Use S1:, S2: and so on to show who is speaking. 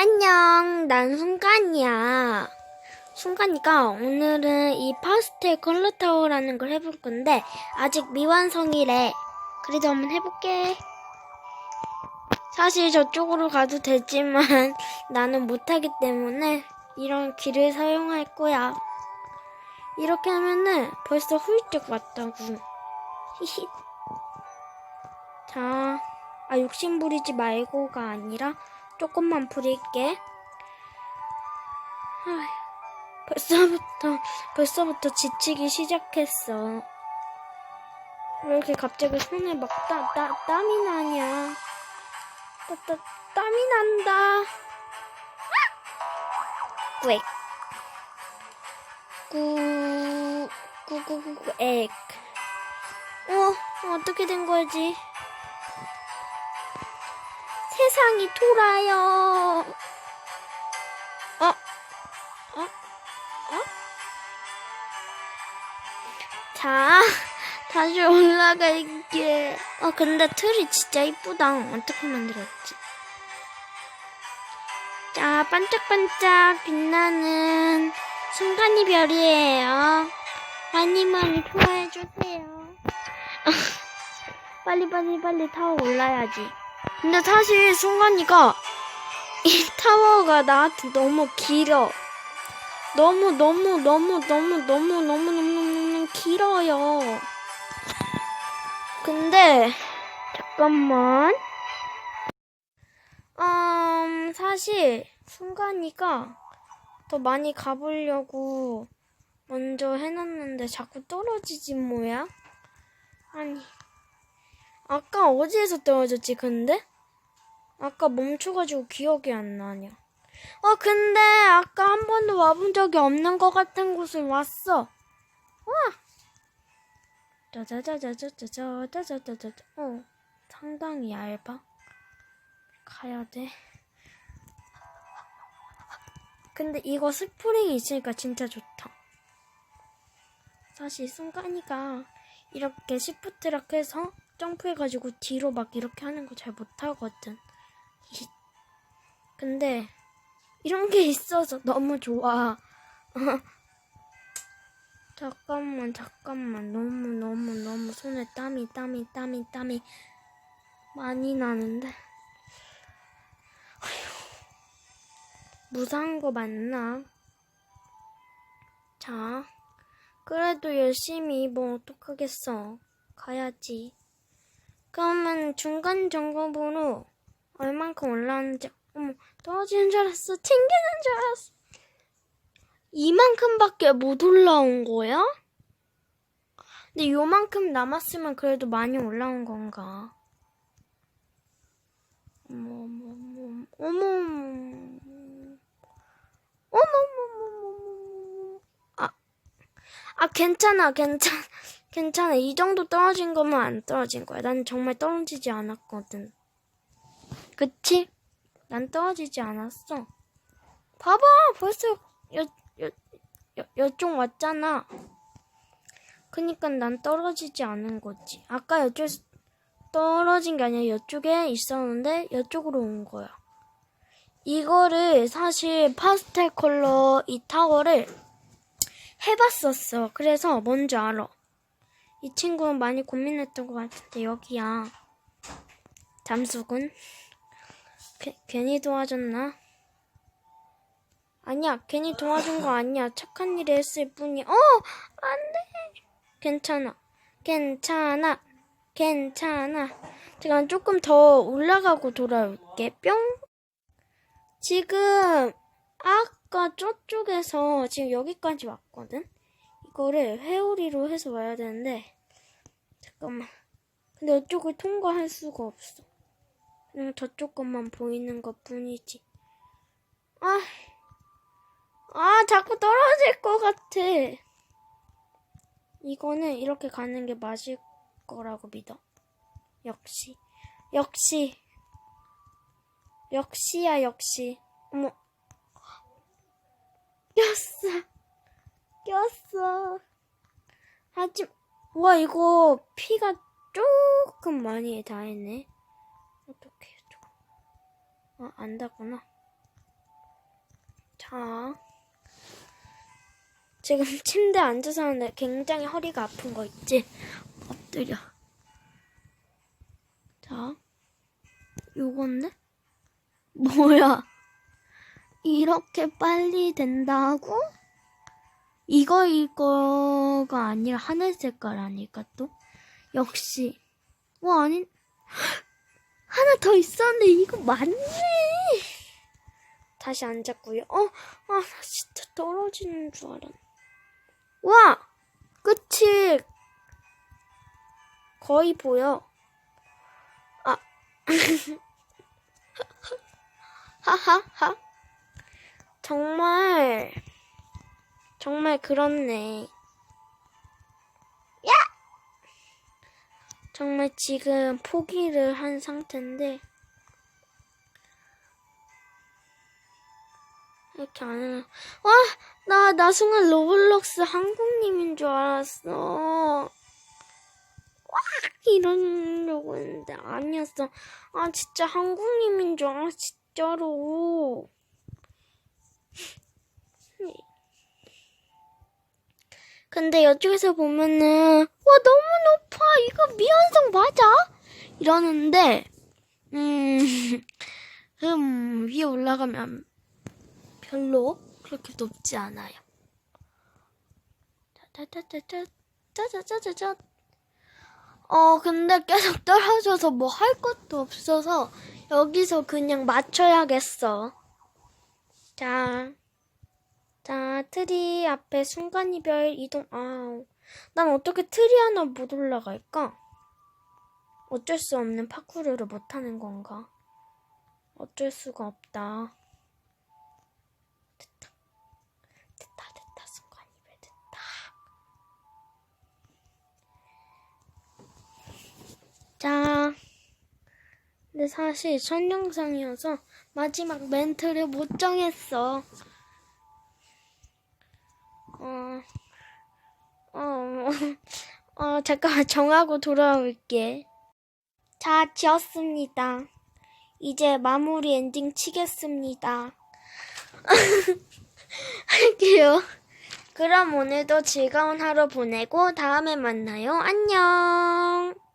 S1: 안녕, 난 순간이야. 순간이가 오늘은 이 파스텔 컬러 타워라는 걸 해볼 건데 아직 미완성이래. 그래도 한번 해볼게. 사실 저쪽으로 가도 되지만 나는 못하기 때문에 이런 길을 사용할 거야. 이렇게 하면은 벌써 훌쩍 왔다고. 히히. 자, 아 욕심 부리지 말고가 아니라 조금만 부릴게. 벌써부터 벌써부터 지치기 시작했어. 왜 이렇게 갑자기 손에 막 따, 따, 땀이 나냐? 따, 따, 땀이 난다. 꽥. 구, 구구구구, 액. 어, 어떻게 된 거지? 세상이 돌아요. 어? 어? 어? 자, 다시 올라갈게. 어, 근데 틀이 진짜 이쁘다. 어떻게 만들었지? 자, 반짝반짝 빛나는 순간이 별이에요. 많이 많이 좋아해주세요. 빨리 빨리 빨리 타워 올라야지. 근데 사실 순간이가 이 타워가 나한테 너무 길어. 너무 너무 너무 너무 너무 너무 너무 길어요. 근데 잠깐만. 음 사실 순간이가 더 많이 가보려고 먼저 해놨는데 자꾸 떨어지지 뭐야? 아니. 아까 어디에서 떨어졌지 근데? 아까 멈춰가지고 기억이 안 나냐. 어, 근데 아까 한 번도 와본 적이 없는 것 같은 곳을 왔어. 와! 짜자자자자자자자자자자. 어, 상당히 얇아. 가야 돼. 근데 이거 스프링이 있으니까 진짜 좋다. 사실 순간이가 이렇게 시프트락 해서 점프해가지고 뒤로 막 이렇게 하는 거 잘 못하거든. 근데 이런 게 있어서 너무 좋아. 잠깐만, 잠깐만. 너무, 너무, 너무 손에 땀이, 땀이, 땀이, 땀이 많이 나는데. 무사한 거 맞나? 자, 그래도 열심히 뭐 어떡하겠어. 가야지. 그러면 중간 점검으로 얼만큼 올라왔는지 어머 떨어지는 줄 알았어 튕기는 줄 알았어. 이만큼밖에 못 올라온 거야? 근데 요만큼 남았으면 그래도 많이 올라온 건가? 어머 어머 어머 어머 어머 어머. 아, 아 괜찮아 괜찮아 괜찮아. 이 정도 떨어진 거면 안 떨어진 거야. 난 정말 떨어지지 않았거든. 그치? 난 떨어지지 않았어. 봐봐! 벌써 여, 여, 여, 여쪽 왔잖아. 그니까 난 떨어지지 않은 거지. 아까 여쪽에서 떨어진 게 아니라 여쪽에 있었는데 여쪽으로 온 거야. 이거를 사실 파스텔 컬러 이 타워를 해봤었어. 그래서 뭔지 알아. 이 친구는 많이 고민했던 것 같은데 여기야. 잠수군. 게, 괜히 도와줬나? 아니야, 괜히 도와준 거 아니야. 착한 일을 했을 뿐이야. 어! 안 돼! 괜찮아. 괜찮아. 괜찮아. 제가 조금 더 올라가고 돌아올게. 뿅! 지금, 아까 저쪽에서 지금 여기까지 왔거든? 이거를 회오리로 해서 와야 되는데 잠깐만. 근데 이쪽을 통과할 수가 없어. 그냥 저쪽 것만 보이는 것 뿐이지. 아, 아 자꾸 떨어질 것 같아. 이거는 이렇게 가는 게 맞을 거라고 믿어. 역시 역시 역시야 역시. 어머. 꼈어 꼈어. 하지, 와, 이거 피가 조금 많이 닿았네. 어떡해, 조금. 아, 안 닿구나. 자. 지금 침대에 앉아서 하는데 굉장히 허리가 아픈 거 있지? 엎드려. 자. 요건데? 뭐야? 이렇게 빨리 된다고? 이거 이거가 아니라 하늘 색깔 아닐까 또? 역시. 와 아니 하나 더 있었는데 이거 맞네. 다시 앉았고요. 어, 아, 나 진짜 떨어지는 줄 알았네. 와! 끝이 거의 보여. 아. 하하하. 정말, 정말 그렇네. 야! 정말 지금 포기를 한 상태인데, 이렇게 안 해. 와, 나, 나 순간 로블록스 한국님인 줄 알았어. 와, 이러려고 했는데 아니었어. 아, 진짜 한국님인 줄 알았어, 진짜로. 근데 이쪽에서 보면은, 와, 너무 높아. 이거 미완성 맞아? 이러는데, 음, 음, 위에 올라가면 별로 그렇게 높지 않아요. 짜자자자자 짜자자자자. 어 근데 계속 떨어져서 뭐 할 것도 없어서 여기서 그냥 맞춰야겠어. 자, 자 트리 앞에 순간이별 이동. 아우, 난 어떻게 트리 하나 못 올라갈까? 어쩔 수 없는 파쿠르를 못하는 건가? 어쩔 수가 없다. 됐다. 됐다, 됐다. 순간 이별 됐다. 자. 근데 사실 첫 영상이어서 마지막 멘트를 못 정했어. 어, 어, 어, 잠깐만 정하고 돌아올게. 자, 지었습니다. 이제 마무리 엔딩 치겠습니다. 할게요. 그럼 오늘도 즐거운 하루 보내고 다음에 만나요. 안녕.